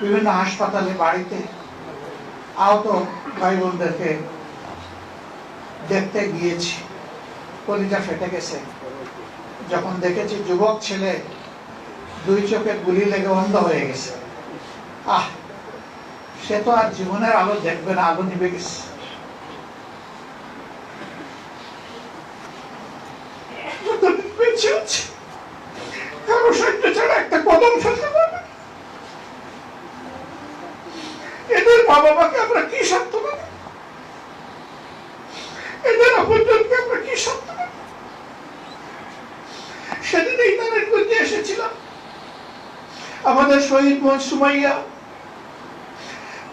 বিভিন্ন হাসপাতালে বাড়িতে আহত ভাই বোনদেরকে দেখতে গিয়েছি। কলিজা ফেটে গেছে। যখন দেখেছি যুবক ছেলে দুই চোখে গুলি লেগে অন্ধ হয়ে গেছে। আহ, সে তো আর জীবনের আলো দেখবে না, আলো নিবে গেছে একটা কদম ফেলতে পারবে না। এদের আমরা কি? এদের আমরা কি? সেদিন এই এসেছিলাম আমাদের শহীদ সুমাইয়া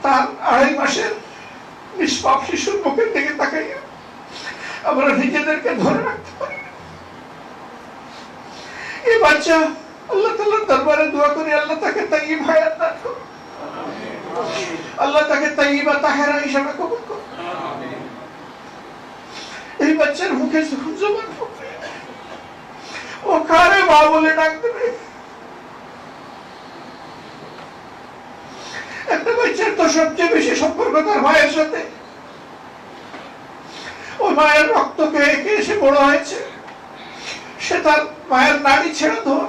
তার আড়াই মাসের নিষ্পাপ শিশুর মুখের দিকে তাকাইয়া আমরা নিজেদেরকে ধরে রাখতে পারি। এই বাচ্চা আল্লাহ তাল্লাহ দরবারে দোয়া করি, আল্লাহ তাকে তাই ভাইয়ার দান করুন। আল্লাহ তাকে তাইবা তাহেরা হিসাবে কবুল করুন এই বাচ্চার মুখে যখন জবান ও কারে মা বলে ডাক দেবে? একটা বাচ্চার তো সবচেয়ে বেশি সম্পর্ক তার মায়ের সাথে। ওই মায়ের রক্ত খেয়ে খেয়ে সে বড় হয়েছে। সে তার মায়ের নাড়ি ছেড়ে ধর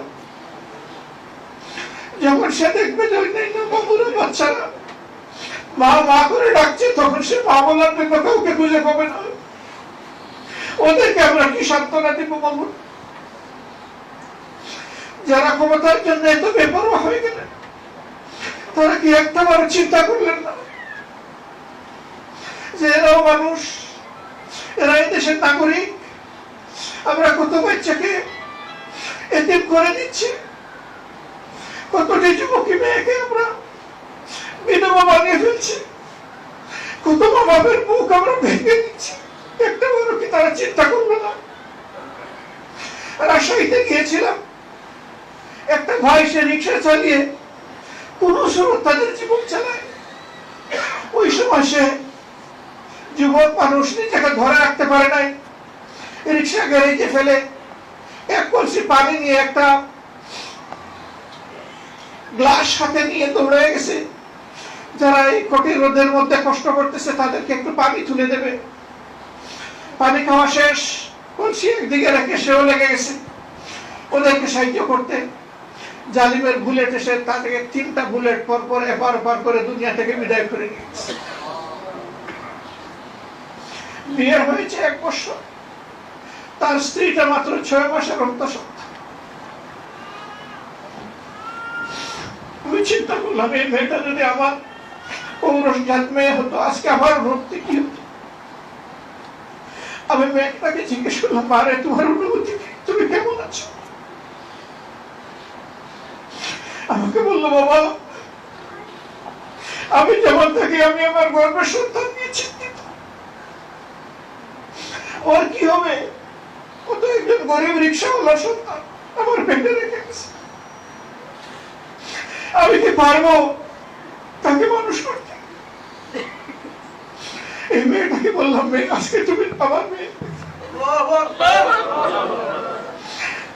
যখন সে দেখবে যে ওই বাচ্চারা মা মা করে ডাকছে, তখন সে মা বলার জন্য কাউকে খুঁজে পাবে না। ওদেরকে আমরা কি সান্ত্বনা দিব বলুন যারা ক্ষমতার জন্য এত বেপরোয়া হয়ে গেলেন তারা কি একটা বার চিন্তা করলেন না? যে এরাও মানুষ এরা এই দেশের নাগরিক। আমরা কত বাচ্চাকে এতিম করে দিচ্ছি, কতটি যুবকী মেয়েকে আমরা বিধবা বানিয়ে ফেলছি কত মা মুখ আমরা ভেঙে দিচ্ছি। একটা বড় কি তারা চিন্তা করল না। রাজশাহীতে গিয়েছিলাম, একটা ভাই সে রিক্সা চালিয়ে কোন সময় তাদের জীবন চালায়। ওই সময় সে যুবক মানুষ নিজেকে ধরে রাখতে পারে নাই। রিক্সা গ্যারেজে ফেলে এক কলসি পানি নিয়ে একটা গ্লাস হাতে নিয়ে দৌড়ে গেছে। যারা এই কঠিন রোদের মধ্যে কষ্ট করতেছে, তাদেরকে একটু পানি তুলে দেবে। পানি খাওয়া শেষ। কলসি একদিকে রেখে সেও লেগে গেছে। ওদেরকে সাহায্য করতে। জালিমের বুলেট এসে তাদেরকে তিনটা বুলেট পর পর এপার ওপার করে দুনিয়া থেকে বিদায় করে নিয়ে বিয়ে হয়েছে এক বছর। তার স্ত্রীটা মাত্র ছয় মাসের অন্তঃসত্ত্বা আমি চিন্তা করলাম, এই মেয়েটা যদি আমার পৌরসজাত মেয়ে হতো। আজকে আমার ভক্তি কি হতো? আমি মেয়েটাকে জিজ্ঞেস করলাম, মারে, তোমার অনুভূতি তুমি কেমন আছো? আমাকে বলল, বাবা, আমি যেমন থাকি, আমি আমার গর্বের সন্তান নিয়ে চিন্তিত। ওর কি হবে? ও তো একজন গরিব রিক্সাওয়ালা সন্তান, আমার পেটে রেখে গেছে। আমি কি পারব? তাকে মানুষ করতে এই মেয়েটাকে বললাম, মেয়ে, আজকে তুমি আমার মেয়ে।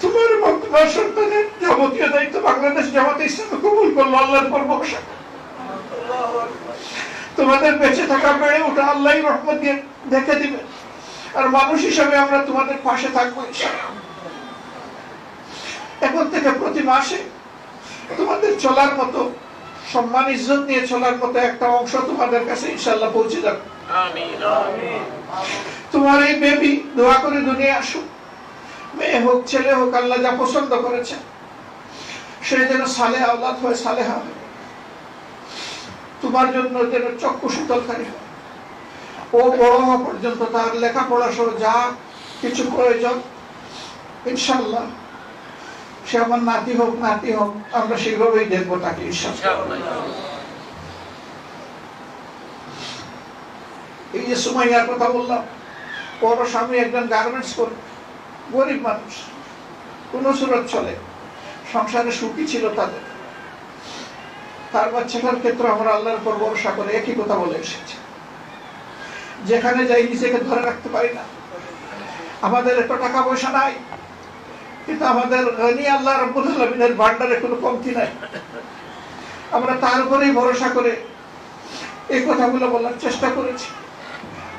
তোমার তোমার সন্তানের যাবতীয় দায়িত্ব বাংলাদেশ জামাতে ইসলামে কবুল করল, আল্লাহর তোমাদের বেঁচে থাকা বেড়ে ওটা আল্লাহ রহমত দিয়ে দেখে দিবে। আর মানুষ হিসাবে আমরা তোমাদের পাশে থাকব এখন থেকে প্রতি মাসে তোমাদের চলার মতো সম্মান ইজ্জত নিয়ে চলার মতো একটা অংশ তোমাদের কাছে ইনশাল্লাহ পৌঁছে যাবে। তোমার এই বেবি দোয়া করে দুনিয়া আসুক। মেয়ে হোক ছেলে হোক আল্লাহ যা পছন্দ করেছে সে যেন সালে আওলাদ হয়ে সালেহা হয়। তোমার জন্য যেন চক্ষু শীতলকারী হয়। ও বড় হওয়া পর্যন্ত তার লেখাপড়া সহ যা কিছু প্রয়োজন ইনশাল্লাহ সে আমার নাতি হোক নাতি হোক, আমরা দেখব তাকে ইনশাল্লাহ এই যে সুমাইয়ার কথা বললাম, বড় স্বামী একজন গার্মেন্টস করে গরিব মানুষ সুরত চলে, সংসারে সুখী ছিল তাদের। তার বাচ্চাটার ক্ষেত্রে আমরা আল্লাহর উপর ভরসা করে একই কথা বলে এসেছি। যেখানে যাই নিজেকে ধরে রাখতে পারি না। আমাদের এত টাকা পয়সা নাই। কিন্তু আমাদের গনি আল্লাহ রব্বুল আলমিনের ভান্ডারে কোনো কমতি নাই। আমরা তার উপরেই ভরসা করে এই কথাগুলো বলার চেষ্টা করেছি।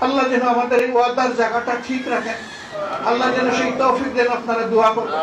আল্লাহ যেন আমাদের এই ওয়াদার জায়গাটা ঠিক রাখেন। আল্লাহ যেন সেই তৌফিক দেন, আপনারা দোয়া করবেন।